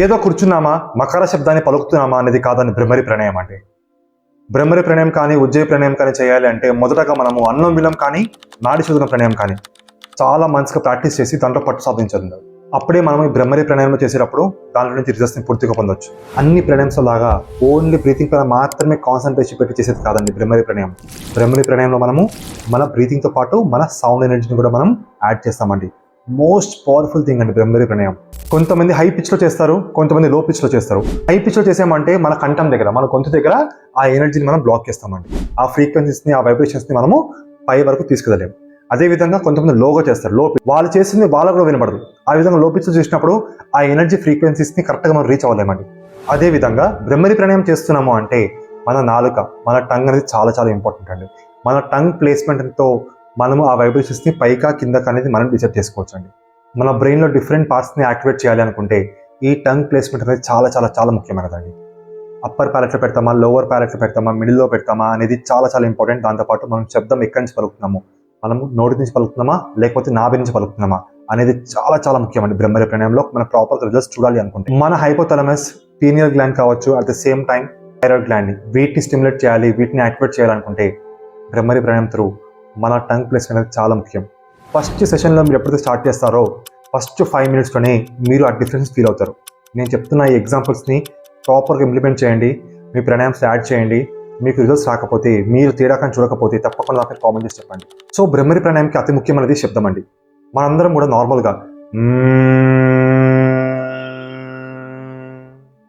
ఏదో కూర్చున్నామా? మకర శబ్దాన్ని పలుకుతున్నామా అనేది కాదని భ్రమరి ప్రణయం అంటే బ్రహ్మరి ప్రణయం కానీ ఉజ్జయ ప్రణయం కానీ చేయాలి అంటే మొదటగా మనము అన్నం విలం కానీ నాడి శోధన ప్రణయం కానీ చాలా మంచిగా ప్రాక్టీస్ చేసి దాంట్లో పట్టు సాధించాలి అప్పుడే మనం ఈ బ్రహ్మరి ప్రణయంలో చేసేటప్పుడు దాంట్లో నుంచి రిజల్ట్స్ని పూర్తిగా పొందొచ్చు. అన్ని ప్రణయంస్ లాగా ఓన్లీ బ్రీతింగ్ పైన మాత్రమే కాన్సన్ట్రేషన్ పెట్టి చేసేది కాదండి బ్రహ్మరి ప్రణయం. బ్రహ్మరి ప్రణయంలో మనము మన బ్రీతింగ్తో పాటు మన సౌండ్ ఎనర్జీని కూడా మనం యాడ్ చేస్తామండి. మోస్ట్ పవర్ఫుల్ థింగ్ అండి బ్రహ్మరి ప్రణయం. కొంతమంది హై పిచ్లో చేస్తారు కొంతమంది లో పిచ్లో చేస్తారు. హై పిచ్లో చేసామంటే మన కంఠం దగ్గర మన గొంతు దగ్గర ఆ ఎనర్జీని మనం బ్లాక్ చేస్తామండి. ఆ ఫ్రీక్వెన్సీస్ని ఆ వైబ్రేషన్స్ని మనము పై వరకు తీసుకెళ్ళలేము అదే విధంగా కొంతమంది లోగా చేస్తారు లో వాళ్ళు చేసింది వాళ్ళకు కూడా వినపడదు ఆ విధంగా లో పిచ్లో చేసినప్పుడు ఆ ఎనర్జీ ఫ్రీక్వెన్సీస్ని కరెక్ట్గా మనం రీచ్ అవ్వలేమండి. అదే విధంగా బ్రహ్మరి ప్రణయం చేస్తున్నాము అంటే మన నాలుక మన టంగ్ అనేది చాలా చాలా ఇంపార్టెంట్ అండి. మన టంగ్ ప్లేస్మెంట్తో మనము ఆ వైబ్రేషన్స్ని పైకా కిందకి అనేది మనం డిసైడ్ చేసుకోవచ్చు అండి మన బ్రెయిన్లో డిఫరెంట్ పార్ట్స్ని యాక్టివేట్ చేయాలి అనుకుంటే ఈ టంగ్ ప్లేస్మెంట్ అనేది చాలా చాలా చాలా ముఖ్యమైనదండి. అప్పర్ ప్యాలెట్లో పెడతామా లోవర్ ప్యాలెట్లో పెడతామా మిడిల్లో పెడతామా అనేది చాలా చాలా ఇంపార్టెంట్ దాంతోపాటు మనం శబ్దం ఎక్కడి నుంచి పలుకుతున్నాము మనం నోటి నుంచి పలుకుతున్నామా లేకపోతే నాభి నుంచి పలుకుతున్నామా అనేది చాలా చాలా ముఖ్యమండి బ్రహ్మరి ప్రణయంలో. మన ప్రాపర్ రిజల్ట్స్ చూడాలి అనుకుంటే. మన హైపోథలమస్ పీనియల్ గ్లాండ్ కావచ్చు at the same time thyroid gland వీటిని స్టిమ్యులేట్ చేయాలి వీటిని యాక్టివేట్ చేయాలనుకుంటే బ్రహ్మరి ప్రణయం త్రూ మన టంగ్ ప్లేస్మెంట్ అనేది చాలా ముఖ్యం. ఫస్ట్ సెషన్లో మీరు ఎప్పుడైతే స్టార్ట్ చేస్తారో ఫస్ట్ ఫైవ్ మినిట్స్లోనే మీరు ఆ డిఫరెన్స్ ఫీల్ అవుతారు. నేను చెప్తున్న ఈ ఎగ్జాంపుల్స్ని ప్రాపర్గా ఇంప్లిమెంట్ చేయండి మీ ప్రణాయామ్స్ యాడ్ చేయండి మీకు రిజల్ట్స్ రాకపోతే మీరు తేడాకని చూడకపోతే తప్పకుండా నాకు కామెంట్ చేసి చెప్పండి. సో బ్రహ్మరి ప్రాణాయామకి అతి ముఖ్యమైనది శబ్దం అండి మనందరం కూడా నార్మల్గా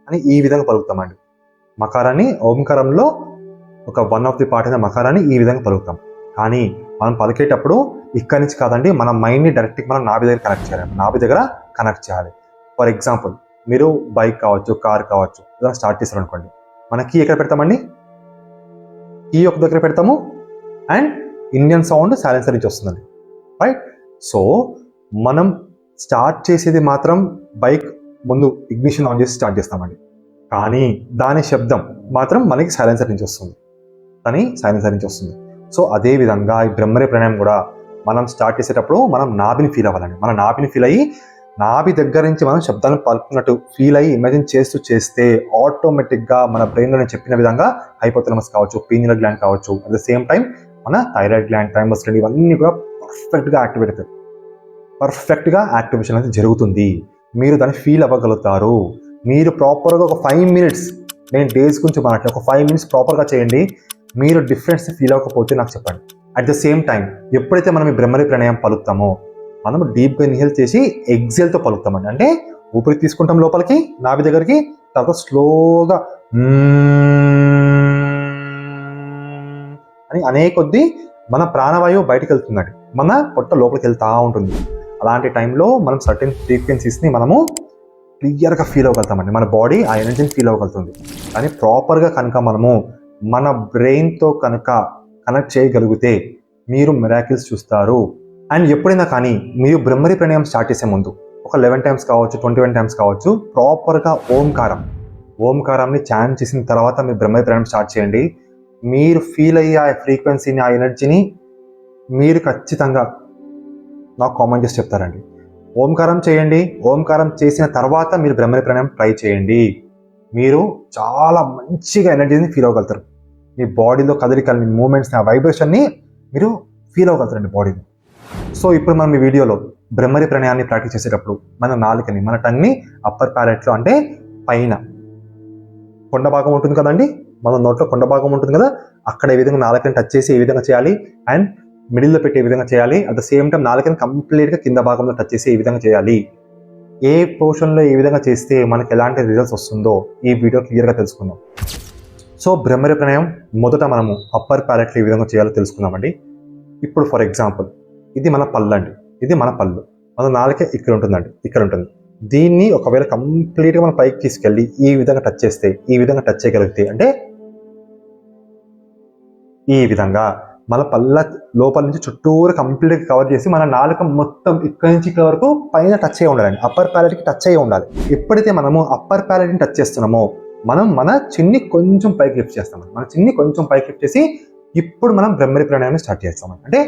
అని ఈ విధంగా పలుకుతామండి. మకారాన్ని ఓంకారంలో ఒక వన్ ఆఫ్ ది పార్ట్ అయిన మకారాన్ని ఈ విధంగా పలుకుతాం. కానీ మనం పలికేటప్పుడు ఇక్కడి నుంచి కాదండి మన మైండ్ని డైరెక్ట్గా మనం నాభి దగ్గర కనెక్ట్ చేయాలి. నాభి దగ్గర కనెక్ట్ చేయాలి. ఫర్ ఎగ్జాంపుల్ మీరు బైక్ కావచ్చు కార్ కావచ్చు ఏదైనా స్టార్ట్ చేశారు అనుకోండి మన కీ ఎక్కడ పెడతామండి? ఈ ఒక దగ్గర పెడతాము అండ్ ఇండియన్ సౌండ్ సైలెన్సర్ నుంచి వస్తుందండి. రైట్ సో మనం స్టార్ట్ చేసేది మాత్రం బైక్ ముందు ఇగ్నిషన్ ఆన్ చేసి స్టార్ట్ చేస్తామండి. కానీ దాని శబ్దం మాత్రం మనకి సైలెన్సర్ నుంచి వస్తుంది. కానీ సైలెన్సర్ నుంచి వస్తుంది. సో అదే విధంగా ఈ బ్రహ్మరే ప్రణయం కూడా మనం స్టార్ట్ చేసేటప్పుడు మనం నాభిని ఫీల్ అవ్వాలండి. మన నాభిని ఫీల్ అయ్యి నాభి దగ్గర నుంచి మనం శబ్దాన్ని పలుకున్నట్టు ఫీల్ అయ్యి ఇమాజిన్ చేస్తూ చేస్తే ఆటోమేటిక్గా మన బ్రెయిన్లో నేను చెప్పిన విధంగా హైపోథలమస్ కావచ్చు పీనియల్ గ్లాండ్ కావచ్చు అట్ ద సేమ్ టైం మన థైరాయిడ్ గ్లాండ్ థైమస్ గ్లాండ్ ఇవన్నీ కూడా పర్ఫెక్ట్గా యాక్టివేట్ అవుతాయి. పర్ఫెక్ట్గా యాక్టివేషన్ అనేది జరుగుతుంది. మీరు దాన్ని ఫీల్ అవ్వగలుగుతారు. మీరు ప్రాపర్గా ఒక ఫైవ్ మినిట్స్ నేను డేస్ గురించి మాట్లాడే ఒక ఫైవ్ మినిట్స్ ప్రాపర్గా చేయండి. మీరు డిఫరెన్స్ ఫీల్ అవ్వకపోతే నాకు చెప్పండి. అట్ ద సేమ్ టైం ఎప్పుడైతే మనం ఈ బ్రహ్మరి ప్రణయం పలుకుతామో మనం డీప్గా ఇన్హేల్ చేసి ఎగ్జేల్తో పలుకుతామండి. అంటే ఊపిరి తీసుకుంటాం లోపలికి నాభి దగ్గరికి తర్వాత స్లోగా అని అనే కొద్దీ మన ప్రాణవాయువు బయటకు వెళ్తుందండి. మన పొట్ట లోపలికి వెళ్తూ ఉంటుంది. అలాంటి టైంలో మనం సర్టెన్ ఫ్రీక్వెన్సీస్ని మనము క్లియర్గా ఫీల్ అవ్వగలుగుతామండి. మన బాడీ ఆ ఎనర్జీని ఫీల్ అవ్వగలుగుతుంది. కానీ ప్రాపర్గా కనుక మనము మన బ్రెయిన్తో కనుక కనెక్ట్ చేయగలిగితే మీరు మిరాకిల్స్ చూస్తారు. అండ్ ఎప్పుడైనా కానీ మీరు బ్రహ్మరి ప్రణయం స్టార్ట్ చేసే ముందు ఒక లెవెన్ టైమ్స్ కావచ్చు ట్వంటీ వన్ టైమ్స్ కావచ్చు ప్రాపర్గా ఓంకారం ఓంకారాన్ని ఛాన్ చేసిన తర్వాత మీరు బ్రహ్మరి ప్రణయం స్టార్ట్ చేయండి. మీరు ఫీల్ అయ్యే ఆ ఫ్రీక్వెన్సీని ఆ ఎనర్జీని మీరు ఖచ్చితంగా నాకు కామెంట్ చేసి చెప్తారండి. ఓంకారం చేయండి. ఓంకారం చేసిన తర్వాత మీరు బ్రహ్మరి ప్రణయం ట్రై చేయండి. మీరు చాలా మంచిగా ఎనర్జీని ఫీల్ అవ్వగలుగుతారు. మీ బాడీలో కదలికల్ని మూమెంట్స్ని ఆ వైబ్రేషన్ని మీరు ఫీల్ అవ్వగలుగుతారండి బాడీని సో ఇప్పుడు మనం ఈ వీడియోలో బ్రహ్మరి ప్రణయాన్ని ప్రాక్టీస్ చేసేటప్పుడు మన నాలుకని మన టంగ్ని అప్పర్ ప్యారెట్లో అంటే పైన. కొండ భాగం ఉంటుంది కదండి? మన నోట్లో కొండ భాగం ఉంటుంది కదా? అక్కడ ఏ విధంగా నాలుకని టచ్ చేసి ఏ విధంగా చేయాలి. అండ్ మిడిల్లో పెట్టే విధంగా చేయాలి. అట్ ద సేమ్ టైం నాలుకని కంప్లీట్గా కింద భాగంలో టచ్ చేసి ఏ విధంగా చేయాలి. ఏ పోర్షన్లో ఏ విధంగా చేస్తే మనకి ఎలాంటి రిజల్ట్స్ వస్తుందో ఈ వీడియో క్లియర్గా తెలుసుకుందాం. సో బ్రహ్మరి ప్రణయం మొదట మనము అప్పర్ ప్యాలెట్లో ఏ విధంగా చేయాలో తెలుసుకుందామండి. ఇప్పుడు ఫర్ ఎగ్జాంపుల్ ఇది మన పళ్ళు అండి. ఇది మన పళ్ళు. మన నాలుకే ఇక్కడ ఉంటుందండి. ఇక్కడ ఉంటుంది. దీన్ని ఒకవేళ కంప్లీట్గా మనం పైకి తీసుకెళ్ళి ఈ విధంగా టచ్ చేస్తే ఈ విధంగా టచ్ చేయగలిగితే అంటే ఈ విధంగా మన పళ్ళ లోపల నుంచి చుట్టూరు కంప్లీట్గా కవర్ చేసి మన నాలుక మొత్తం ఇక్కడి నుంచి ఇక్కడ వరకు పైన టచ్ అయ్యి ఉండాలండి. అప్పర్ ప్యాలెట్కి టచ్ అయ్యి ఉండాలి. ఎప్పుడైతే మనము అప్పర్ ప్యాలెట్ని టచ్ చేస్తున్నామో మనం మన చిన్ని కొంచెం పైకి లిఫ్ట్ చేస్తాం మన చిన్ని కొంచెం పైకి లిఫ్ట్ చేసి ఇప్పుడు మనం బ్రహ్మరి ప్రాణాయామం స్టార్ట్ చేస్తాం అంటే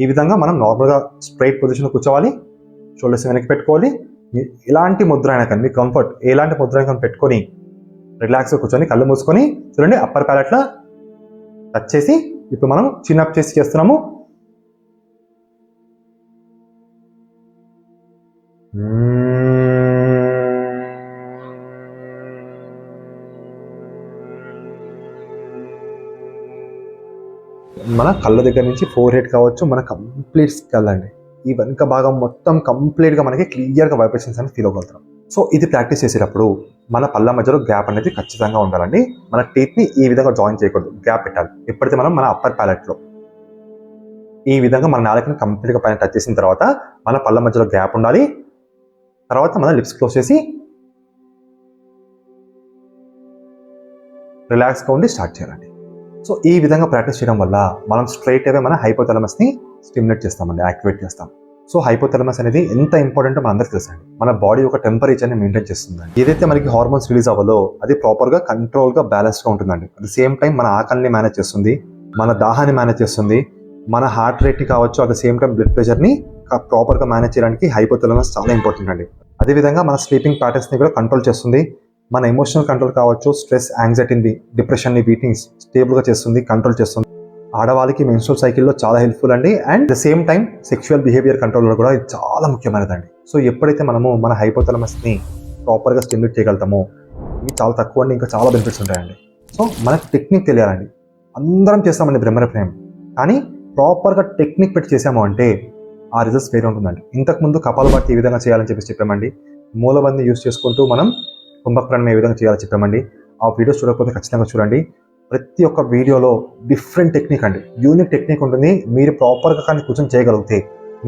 ఈ విధంగా మనం నార్మల్గా స్ట్రైట్ పొజిషన్ కూర్చోవాలి షోల్డర్స్ వెనక్కి పెట్టుకోవాలి. ఎలాంటి ముద్ర అయినా కానీ మీ కంఫర్ట్ ఎలాంటి ముద్ర అయినా కానీ పెట్టుకొని రిలాక్స్గా కూర్చొని కళ్ళు మూసుకొని చూడండి అప్పర్ ప్యాలెట్లో టచ్ చేసి ఇప్పుడు మనం చిన్ అప్ చేసి చేస్తున్నాము. Hmm. మన కళ్ళ దగ్గర నుంచి ఫోర్ హెడ్ కావచ్చు మన కంప్లీట్ స్కల్ అండి. ఈ వెనుక భాగం మొత్తం కంప్లీట్గా మనకి క్లియర్గా వైబ్రేషన్స్ అనేది ఫీల్ అవ్వగలుగుతాం. సో ఇది ప్రాక్టీస్ చేసేటప్పుడు మన పళ్ళ మధ్యలో గ్యాప్ అనేది ఖచ్చితంగా ఉండాలండి. మన టీత్ని ఈ విధంగా జాయిన్ చేయకూడదు. గ్యాప్ పెట్టాలి. ఎప్పుడైతే మనం మన అప్పర్ ప్యాలెట్లో ఈ విధంగా మన నాలుకని కంప్లీట్గా పైన టచ్ చేసిన తర్వాత మన పళ్ళ మధ్యలో గ్యాప్ ఉండాలి. తర్వాత మన లిప్స్ క్లోజ్ చేసి రిలాక్స్గా ఉండి స్టార్ట్ చేయాలండి. సో ఈ విధంగా ప్రాక్టీస్ చేయడం వల్ల మనం స్ట్రైట్ అవే మన హైపోథలమస్ని స్టిమ్యులేట్ చేస్తామండి యాక్టివేట్ చేస్తాం. సో హైపోథలమస్ అనేది ఎంత ఇంపార్టెంట్ మన అందరికీ తెలుసండి. మన బాడీ ఒక టెంపరేచర్ని మెయింటైన్ చేస్తుందండి. ఏదైతే మనకి హార్మోన్స్ రిలీజ్ అవ్వాలో అది ప్రాపర్గా కంట్రోల్గా బ్యాలెన్స్గా ఉంటుందండి. అట్ ద సేమ్ టైం మన ఆకలిని మేనేజ్ చేస్తుంది మన దాహాన్ని మేనేజ్ చేస్తుంది మన హార్ట్ రేట్ని కావచ్చు at the same time blood ప్రెషర్ని ప్రాపర్గా మేనేజ్ చేయడానికి హైపోథలమస్ చాలా ఇంపార్టెంట్ అండి. అదేవిధంగా మన స్లీపింగ్ ప్యాటర్న్స్ని కూడా కంట్రోల్ చేస్తుంది. మన ఎమోషనల్ కంట్రోల్ కావచ్చు స్ట్రెస్ యాంగ్జైటీని డిప్రెషన్ని వీటిని స్టేబుల్గా చేస్తుంది కంట్రోల్ చేస్తుంది. ఆడవాళ్ళకి మెన్స్ట్రల్ సైకిల్లో చాలా హెల్ప్ఫుల్ అండి. And the same time sexual behaviour కంట్రోల్లో కూడా ఇది చాలా ముఖ్యమైనదండి. సో ఎప్పుడైతే మనము మన హైపోథలమస్ని ప్రాపర్గా స్టిమ్యులేట్ చేయగలుగుతామో ఇవి చాలా తక్కువ అండి ఇంకా చాలా బెనిఫిట్స్ ఉంటాయండి. సో మనకు టెక్నిక్ తెలియాలండి. అందరం చేస్తామండి బ్రహ్మర కానీ ప్రాపర్గా టెక్నిక్ పెట్టి చేసాము అంటే ఆ రిజల్ట్స్ వేరే ఉంటుందండి. ఇంతకుముందు కపాలభాతి ఏ విధంగా చేయాలని చెప్పేసి చెప్పామండి. మూలబంది యూస్ చేసుకుంటూ మనం కుంభప్రాణం ఏ విధంగా చేయాలో చెప్పామండి. ఆ వీడియోస్ చూడకపోతే ఖచ్చితంగా చూడండి. ప్రతి ఒక్క వీడియోలో డిఫరెంట్ టెక్నిక్ అండి. యూనిక్ టెక్నిక్ ఉంటుంది. మీరు ప్రాపర్గా కానీ కూర్చొని చేయగలిగితే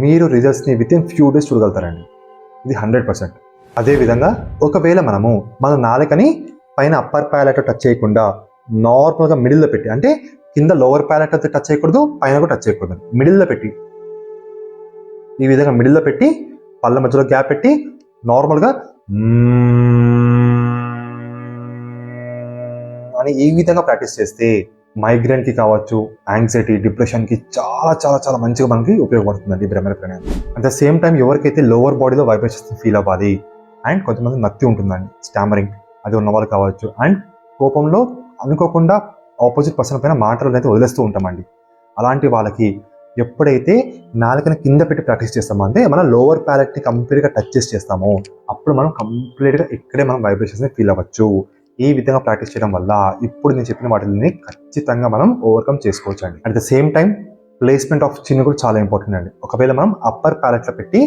మీరు రిజల్ట్స్ని విత్ ఇన్ ఫ్యూ డేస్ చూడగలుగుతారండి. ఇది హండ్రెడ్ పర్సెంట్ అదేవిధంగా ఒకవేళ మనము మన నాలుకని పైన అప్పర్ ప్యాలెట్ టచ్ చేయకుండా నార్మల్గా మిడిల్లో పెట్టి అంటే కింద లోవర్ ప్యాలెట్ అయితే టచ్ చేయకూడదు పైన కూడా టచ్ చేయకూడదు. మిడిల్లో పెట్టి ఈ విధంగా మిడిల్లో పెట్టి పళ్ళ మధ్యలో గ్యాప్ పెట్టి నార్మల్గా అని ఈ విధంగా ప్రాక్టీస్ చేస్తే మైగ్రేన్కి కావచ్చు యాంగ్జైటీ డిప్రెషన్కి చాలా చాలా చాలా మంచిగా మనకి ఉపయోగపడుతుందండి భ్రమర ప్రాణాయామం అట్ ద సేమ్ టైం ఎవరికైతే లోవర్ బాడీలో వైబ్రేషన్స్ ఫీల్ అవ్వాలి అండ్ కొంతమంది నత్తి ఉంటుందండి స్టామరింగ్ అది ఉన్న వాళ్ళు కావచ్చు అండ్ కోపంలో అనుకోకుండా ఆపోజిట్ పర్సన్ పైన మాటలు అయితే వదిలేస్తూ ఉంటామండి. అలాంటి వాళ్ళకి ఎప్పుడైతే నాలుకని కింద పెట్టి ప్రాక్టీస్ చేస్తామో అంటే మన లోవర్ ప్యాలెట్ని కంప్లీట్గా టచ్ చేసి చేస్తామో అప్పుడు మనం కంప్లీట్గా ఇక్కడే మనం వైబ్రేషన్స్ని ఫీల్ అవ్వచ్చు. ఈ విధంగా ప్రాక్టీస్ చేయడం వల్ల ఇప్పుడు నేను చెప్పిన వాటిని ఖచ్చితంగా మనం ఓవర్కమ్ చేసుకోవచ్చు అండి at the same time placement of chin కూడా చాలా ఇంపార్టెంట్ అండి. ఒకవేళ మనం అప్పర్ ప్యాలెట్లో పెట్టి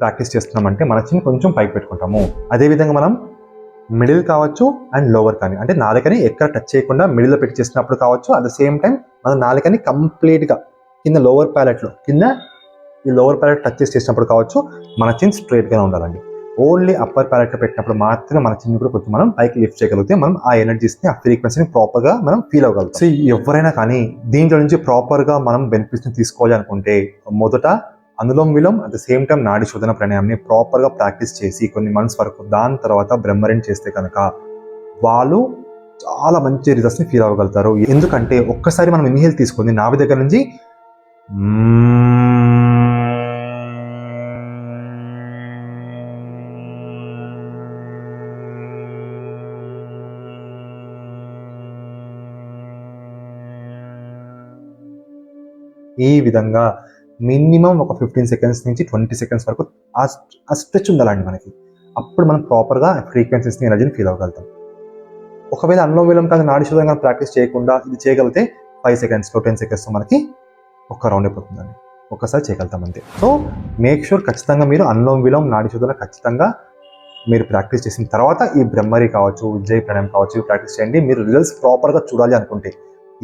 ప్రాక్టీస్ చేస్తున్నామంటే మన చిన్ కొంచెం పైకి పెట్టుకుంటాము. అదేవిధంగా మనం మిడిల్ కావచ్చు అండ్ లోవర్ కానీ అంటే నాలుకని ఎక్కడ టచ్ చేయకుండా మిడిల్లో పెట్టి చేసినప్పుడు కావచ్చు అట్ ద సేమ్ టైం మన నాలుకని కంప్లీట్గా కింద లోవర్ ప్యాలెట్లో కింద ఈ లోవర్ ప్యాలెట్ టచ్ చేసి చేసినప్పుడు కావచ్చు మన చిన్ స్ట్రైట్గానే ఉండాలండి. ఓన్లీ అప్పర్ ప్యాలెట్లో పెట్టినప్పుడు మాత్రమే మన చిన్న కూడా కొంచెం మనం పైకి లిఫ్ట్ చేయగలిగితే మనం ఆ ఎనర్జీస్ని ఆ ఫ్రీక్వెన్సీని ప్రాపర్గా మనం ఫీల్ అవ్వగలుగుతాం. సో ఎవరైనా కానీ దీంట్లో నుంచి ప్రాపర్గా మనం బెనిఫిట్స్ని తీసుకోవాలి అనుకుంటే మొదట Anulom Vilom at the same time నాడి శోధన ప్రాణాయామని ప్రాపర్గా ప్రాక్టీస్ చేసి కొన్ని మంత్స్ వరకు దాని తర్వాత బ్రహ్మరిన్ చేస్తే కనుక వాళ్ళు చాలా మంచి రిజల్ట్స్ని ఫీల్ అవ్వగలుగుతారు. ఎందుకంటే ఒక్కసారి మనం ఇన్హేల్ తీసుకుంది నావి దగ్గర నుంచి ఈ విధంగా మినిమం ఒక ఫిఫ్టీన్ సెకండ్స్ నుంచి ట్వంటీ సెకండ్స్ వరకు ఆ స్ట్రెచ్ ఉండాలండి మనకి. అప్పుడు మనం ప్రాపర్గా ఫ్రీక్వెన్సీస్ని ఎనర్జీని ఫీల్ అవ్వగలుగుతాం. ఒకవేళ అన్లోవిలం కాదు నాడి శోధంగా ప్రాక్టీస్ చేయకుండా ఇది చేయగలిగితే ఫైవ్ సెకండ్స్లో టెన్ సెకండ్స్లో మనకి ఒక రౌండ్ అయిపోతుందండి. ఒక్కసారి చేయగలుగుతాం అంతే. సో మేక్ షూర్ ఖచ్చితంగా మీరు అన్లోమ్ విలోం నాడి శోధన ఖచ్చితంగా మీరు ప్రాక్టీస్ చేసిన తర్వాత ఈ బ్రహ్మరి కావచ్చు విజయ్ ప్రణయం కావచ్చు ప్రాక్టీస్ చేయండి. మీరు రిజల్ట్స్ ప్రాపర్గా చూడాలి అనుకుంటే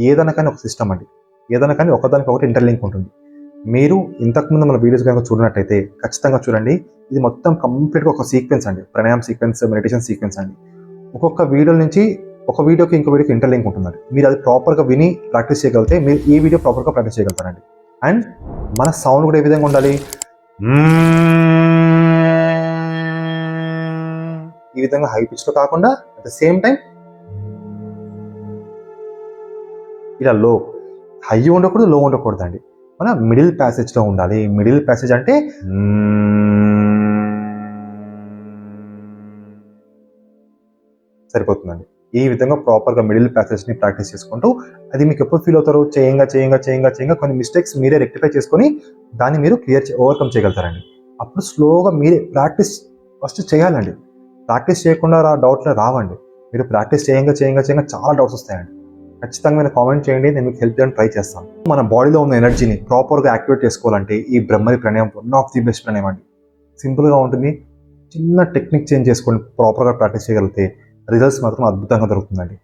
ఏదైనా కానీ ఒక సిస్టమ్ అండి. ఏదైనా కానీ ఒకదానికి ఒకటి ఇంటర్లింక్ ఉంటుంది. మీరు ఇంతకుముందు మన వీడియోస్ కనుక చూడనట్టయితే ఖచ్చితంగా చూడండి. ఇది మొత్తం కంప్లీట్గా ఒక సీక్వెన్స్ అండి. ప్రణాయామ్ సీక్వెన్స్ మెడిటేషన్ సీక్వెన్స్ అండి. ఒక్కొక్క వీడియో నుంచి ఒక వీడియోకి ఇంకో వీడియోకి ఇంటర్లింక్ ఉంటుందండి. మీరు అది ప్రాపర్గా విని ప్రాక్టీస్ చేయగలిగితే మీరు ఈ వీడియో ప్రాపర్గా ప్రాక్టీస్ చేయగలుగుతారండి. అండ్ మన సౌండ్ కూడా ఏ విధంగా ఉండాలి? ఈ విధంగా హై పిచ్లో కాకుండా అట్ ద సేమ్ టైం ఇలా లో హై ఉండకూడదు లో ఉండకూడదు అండి మన మిడిల్ ప్యాసేజ్లో ఉండాలి. మిడిల్ ప్యాసేజ్ అంటే సరిపోతుందండి. ఈ విధంగా ప్రాపర్గా మిడిల్ ప్యాసేజ్ని ప్రాక్టీస్ చేసుకుంటూ అది మీకు ఎప్పుడు ఫీల్ అవుతారో చేయంగా చేయంగా చేయంగా చేయంగా కొన్ని మిస్టేక్స్ మీరే రెక్టిఫై చేసుకొని దాన్ని మీరు క్లియర్ ఓవర్కమ్ చేయగలుగుతారండి. అప్పుడు స్లోగా మీరే ప్రాక్టీస్ ఫస్ట్ చేయాలండి. ప్రాక్టీస్ చేయకుండా డౌట్లు రావండి. మీరు ప్రాక్టీస్ చేయంగా చేయంగా చేయంగా చాలా డౌట్స్ వస్తాయండి. ఖచ్చితంగా మీరు కామెంట్ చేయండి నేను మీకు హెల్ప్ చేయడానికి ట్రై చేస్తాను. మన బాడీలో ఉన్న ఎనర్జీని ప్రాపర్గా యాక్టివేట్ చేసుకోవాలంటే ఈ Bhramari pranayama one of the best pranayama అండి. సింపుల్గా ఉంటుంది. చిన్న టెక్నిక్ చేంజ్ చేసుకొని ప్రాపర్గా ప్రాక్టీస్ చేయగలిగితే రిజల్ట్స్ మాత్రం అద్భుతంగా దొరుకుతుందండి.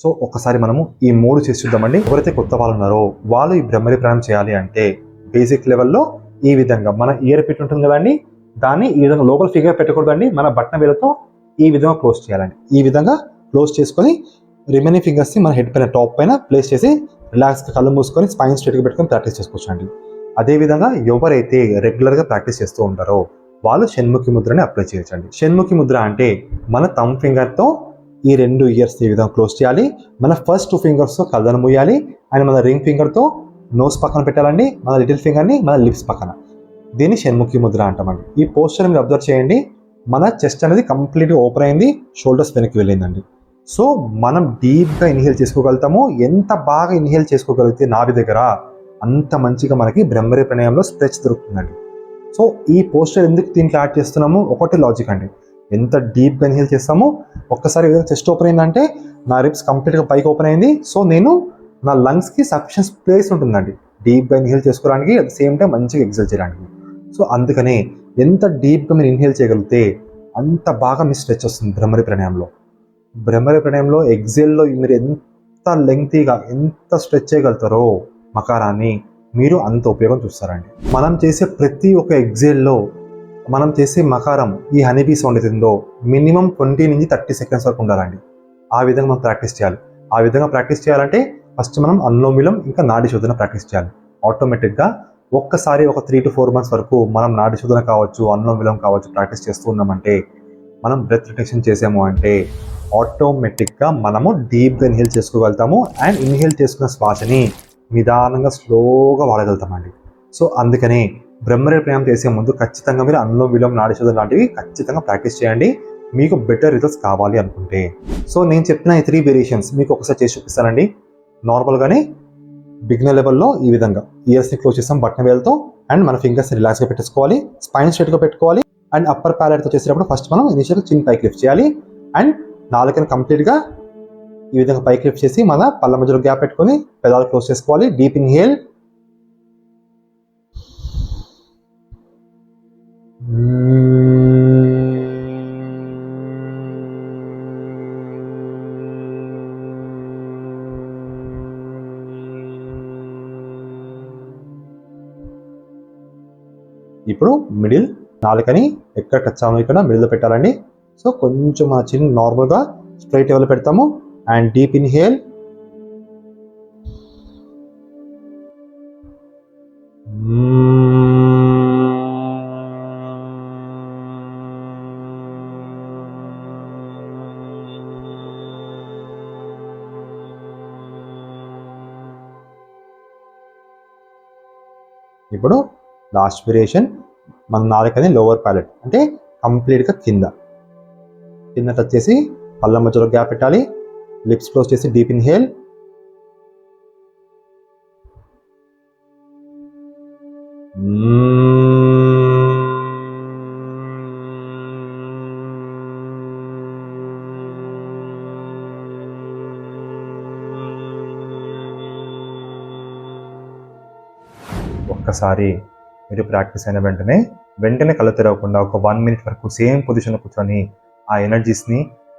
సో ఒక్కసారి మనము ఈ మూడు చేసి చూద్దామండి. ఎవరైతే కొత్త వాళ్ళు ఉన్నారో వాళ్ళు ఈ బ్రహ్మరి ప్రాణం చేయాలి అంటే బేసిక్ లెవెల్లో ఈ విధంగా మన ఇయర్ పెట్టి ఉంటుంది కదండి దాన్ని ఈ విధంగా లోపల ఫిగర్ పెట్టకూడదండి. మన బట్టన వేలతో ఈ విధంగా క్లోజ్ చేయాలండి. ఈ విధంగా క్లోజ్ చేసుకొని రిమైనింగ్ ఫింగర్స్ని మన హెడ్ పైన టాప్ పైన ప్లేస్ చేసి రిలాక్స్గా కళ్ళు మూసుకొని స్పైన్ స్ట్రెట్గా పెట్టుకొని ప్రాక్టీస్ చేసుకోవచ్చు అండి అదేవిధంగా ఎవరైతే రెగ్యులర్గా ప్రాక్టీస్ చేస్తూ ఉంటారో వాళ్ళు షణ్ముఖి ముద్రని అప్లై చేయొచ్చండి. షణ్ముఖి ముద్ర అంటే మన థమ్ ఫింగర్తో ఈ రెండు ఇయర్స్ ఈ విధంగా క్లోజ్ చేయాలి మన ఫస్ట్ టూ ఫింగర్స్తో కళ్ళను మూయాలి అండ్ మన రింగ్ ఫింగర్తో నోస్ పక్కన పెట్టాలండి మన లిటిల్ ఫింగర్ని మన లిప్స్ పక్కన. దీన్ని షణ్ముఖి ముద్ర అంటామండి. ఈ పోస్చర్ మీరు అబ్జర్వ్ చేయండి మన చెస్ట్ అనేది కంప్లీట్గా ఓపెన్ అయింది షోల్డర్స్ వెనక్కి వెళ్ళిందండి. సో మనం డీప్గా ఇన్హేల్ చేసుకోగలుగుతాము? ఎంత బాగా ఇన్హేల్ చేసుకోగలిగితే నాభి దగ్గర అంత మంచిగా మనకి బ్రహ్మరి ప్రణయంలో స్ట్రెచ్ దొరుకుతుందండి. సో ఈ పోస్టర్ ఎందుకు దీంట్లో యాడ్ చేస్తున్నాము? ఒకటి లాజిక్ అండి. ఎంత డీప్గా ఇన్హేల్ చేస్తామో? ఒక్కసారి ఏదైనా చెస్ట్ ఓపెన్ అయిందంటే నా రిప్స్ కంప్లీట్గా పైకి ఓపెన్ అయింది. సో నేను నా లంగ్స్కి సఫిషియన్స్ ప్లేస్ ఉంటుందండి. డీప్గా ఇన్హేల్ చేసుకోవడానికి అట్ ద సేమ్ టైం మంచిగా ఎగ్జల్ చేయడానికి. సో అందుకనే ఎంత డీప్గా మీరు ఇన్హేల్ చేయగలిగితే అంత బాగా మీ స్ట్రెచ్ వస్తుంది భ్రమరి ప్రణయంలో. భ్రమర ప్రణయంలో ఎగ్జైల్లో మీరు ఎంత లెంగ్తీగా ఎంత స్ట్రెచ్ చేయగలుగుతారో మకారాన్ని మీరు అంత ఉపయోగం చూస్తారండి. మనం చేసే ప్రతి ఒక్క ఎగ్జైల్లో మనం చేసే మకారం ఈ హనీబీ సౌండ్ ఏదో మినిమం ట్వంటీ నుంచి థర్టీ సెకండ్స్ వరకు ఉండాలండి. ఆ విధంగా మనం ప్రాక్టీస్ చేయాలి. ఆ విధంగా ప్రాక్టీస్ చేయాలంటే ఫస్ట్ మనం అన్లోమిలం ఇంకా నాడి శోధన ప్రాక్టీస్ చేయాలి. ఆటోమేటిక్గా ఒక్కసారి ఒక త్రీ టు ఫోర్ మంత్స్ వరకు మనం నాడి శోధన కావచ్చు అన్లోమిలం కావచ్చు ప్రాక్టీస్ చేస్తూ ఉన్నామంటే మనం బ్రెత్ రిటెక్షన్ చేసాము అంటే ఆటోమేటిక్గా మనము డీప్గా ఇన్హేల్ చేసుకోగలుగుతాము అండ్ ఇన్హేల్ చేసుకున్న శ్వాసని నిదానంగా స్లోగా వాడగలుగుతామండి. సో అందుకనే బ్రహ్మరే ప్రయాణం చేసే ముందు ఖచ్చితంగా మీరు అన్లో విలోమ నాడి లాంటివి ఖచ్చితంగా ప్రాక్టీస్ చేయండి. మీకు బెటర్ రిజల్ట్స్ కావాలి అనుకుంటే. సో నేను చెప్పిన ఈ త్రీ వేరియేషన్స్ మీకు ఒకసారి చేసి చూపిస్తానండి. నార్మల్గానే బిగ్నర్ లెవెల్లో ఈ విధంగా. ఇయర్స్ని క్లోజ్ చేస్తాం బట్టన వేలతో అండ్ మన ఫింగర్స్ని రిలాక్స్గా పెట్టేసుకోవాలి. స్పైన్ స్ట్రెట్గా పెట్టుకోవాలి. అండ్ అప్పర్ ప్యాలెట్తో చేసేటప్పుడు ఫస్ట్ మనం ఇనిషియల్ చిన్న పైకి లిఫ్ట్ చేయాలి. అండ్ నాలుకని కంప్లీట్గా ఈ విధంగా పైకి లిఫ్ట్ చేసి మన పళ్ళ మధ్యలో గ్యాప్ పెట్టుకొని పెదాలు క్లోజ్ చేసుకోవాలి. Deep inhale. ఇప్పుడు మిడిల్ నాలుకని ఎక్కడ టచ్ అవ్వకుండా ఇక్కడ మిడిల్లో పెట్టాలండి. సో కొంచెం మన చిన్న నార్మల్గా స్ట్రైట్ లెవెల్ పెడతాము. అండ్ డీప్ ఇన్హేల్ ఇప్పుడు లాస్ట్ వేరియేషన్ మన నాలుకని లోవర్ ప్యాలెట్ అంటే కంప్లీట్గా కింద. కింద టచ్ చేసి పళ్ళ మధ్యలో గ్యాప్ పెట్టాలి. లిప్స్ క్లోజ్ చేసి డీప్ ఇన్హేల్ ఒక్కసారి మీరు ప్రాక్టీస్ అయిన వెంటనే వెంటనే కళ్ళు తెరవకుండా ఒక వన్ మినిట్ వరకు సేమ్ పొజిషన్లో కూర్చొని ఆ ఎనర్జీస్ని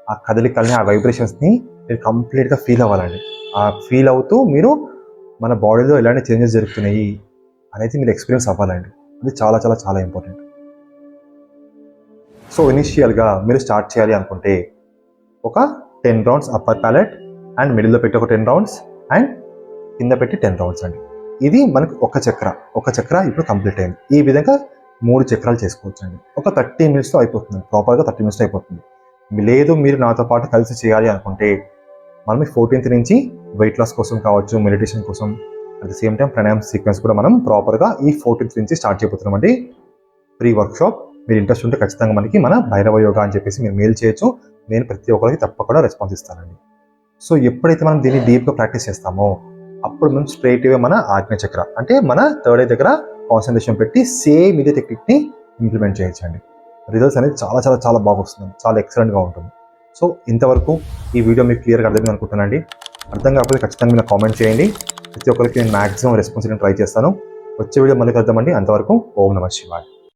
ఆ కదలికల్ని ఆ వైబ్రేషన్స్ని మీరు కంప్లీట్గా ఫీల్ అవ్వాలండి. ఆ ఫీల్ అవుతూ మీరు మన బాడీలో ఎలాంటి చేంజెస్ జరుగుతున్నాయి అనేది మీరు ఎక్స్పీరియన్స్ అవ్వాలండి. అది చాలా చాలా చాలా ఇంపార్టెంట్ సో ఇనిషియల్గా మీరు స్టార్ట్ చేయాలి అనుకుంటే ఒక ten rounds upper palate and మిడిల్లో పెట్టి ఒక టెన్ రౌండ్స్ అండ్ కింద పెట్టి టెన్ రౌండ్స్ అండి. ఇది మనకు ఒక చక్ర ఒక చక్ర ఇప్పుడు కంప్లీట్ అయింది. ఈ విధంగా మూడు చక్రాలు చేసుకోవచ్చండి. ఒక థర్టీ మినిట్స్లో అయిపోతుంది. ప్రాపర్గా థర్టీ మినిట్స్లో అయిపోతుంది. లేదు మీరు నాతో పాటు కలిసి చేయాలి అనుకుంటే మనం ఫోర్టీన్త్ నుంచి వెయిట్ లాస్ కోసం కావచ్చు మెడిటేషన్ కోసం at the same time pranayama sequence కూడా మనం ప్రాపర్గా ఈ ఫోర్టీన్త్ నుంచి స్టార్ట్ చేయబోతున్నాం అండి ఫ్రీ వర్క్షాప్ మీరు ఇంట్రెస్ట్ ఉంటే ఖచ్చితంగా మనకి మన భైరవ యోగా అని చెప్పేసి మీరు మెయిల్ చేయొచ్చు. నేను ప్రతి ఒక్కరికి తప్పకుండా రెస్పాన్స్ ఇస్తానండి. సో ఎప్పుడైతే మనం దీన్ని డీప్గా ప్రాక్టీస్ చేస్తామో అప్పుడు మనం స్ట్రైట్గా మన ఆజ్ఞ చక్ర అంటే మన థర్డ్ ఐ దగ్గర కాన్సన్ట్రేషన్ పెట్టి సేమ్ ఇదే టెక్నిక్ని ఇంప్లిమెంట్ చేయించండి రిజల్ట్స్ అనేది చాలా చాలా చాలా బాగా వస్తుంది. చాలా ఎక్సలెంట్గా ఉంటుంది. సో ఇంతవరకు ఈ వీడియో మీకు క్లియర్గా అర్థమైంది అనుకుంటున్నానండి. అర్థం కాకపోతే ఖచ్చితంగా మీరు కామెంట్ చేయండి. ప్రతి ఒక్కరికి నేను మాక్సిమం రెస్పాన్స్ ట్రై చేస్తాను. వచ్చే వీడియో మళ్ళీ కలుద్దామండి. అంతవరకు ఓం నమ శివాయ.